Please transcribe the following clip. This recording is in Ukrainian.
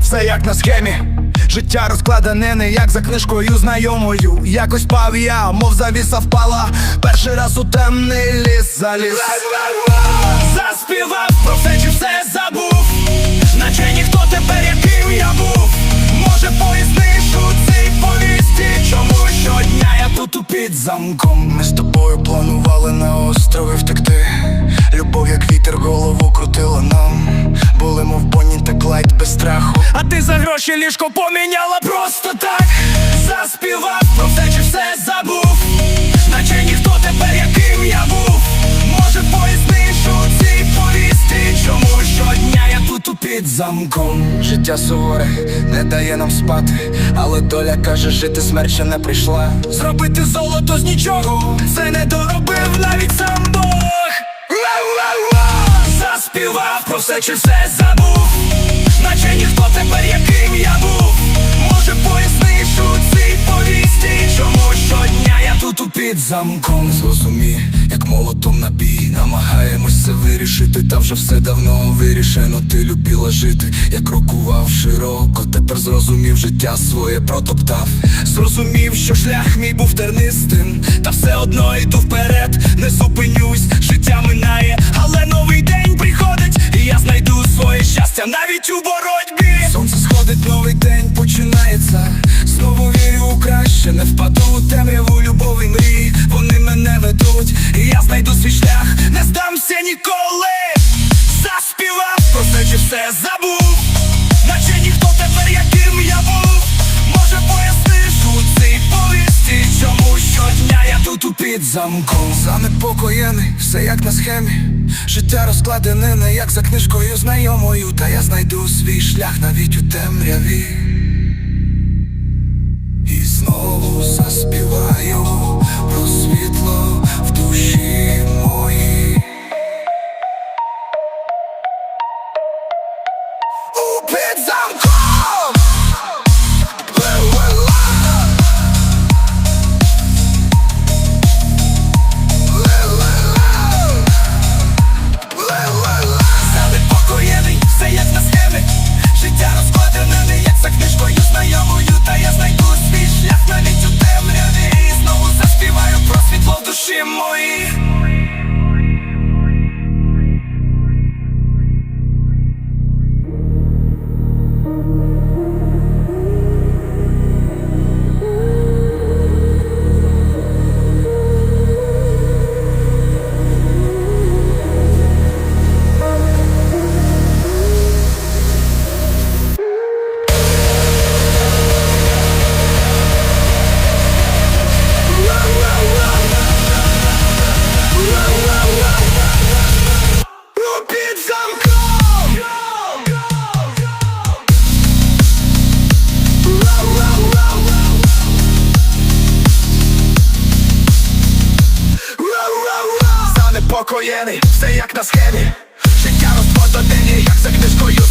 все як на схемі. Життя розкладене не як за книжкою знайомою. Якось пав я, мов завіса впала. Перший раз у темний ліс заліз. Заспівав про все чи все забув. Наче ніхто тепер яким я був. Може поясниш у цій повісті, чому щодня я тут у під ти за гроші ліжко поміняла просто так. Заспівав про все чи все забув. Наче ніхто тепер яким я був. Може поясниш у цій повісті, чому щодня я тут у під замком. Життя суворе не дає нам спати, але доля каже, жити смерть ще не прийшла. Зробити золото з нічого, це не доробив навіть сам Бог. Ла-ла-ла! Заспівав про все чи все забув, замком. Зрозумій, як молотом на бій. Намагаємось це вирішити, та вже все давно вирішено. Ти любила жити, я крокував широко. Тепер зрозумів, життя своє протоптав. Зрозумів, що шлях мій був тернистим Та все одно йду вперед, не зупинюсь, життя минає, але новий день приходить, і я знайду своє щастя навіть у боротьбі. Сонце сходить, новий день починається. Знову вірю у краще, не впаду у темряву ніколи. Заспівав про все чи все забув, наче ніхто тепер яким я був. Може поясниш у цій повісті, чому щодня я тут у під замком Занепокоєний, все як на схемі. Життя розкладене не як за книжкою знайомою, та я знайду свій шлях навіть у темряві. І знову заспіваю про світло під замком! Ле-ле-ла! Занепокоєний, все як на схемі Життя розкладене не як за книжкою знайомою Та я знайду свій шлях навіть у темряві І знову заспіваю про світло душі моїй Заспокоєний, все як на схемі. Життя розподане, як за книжкою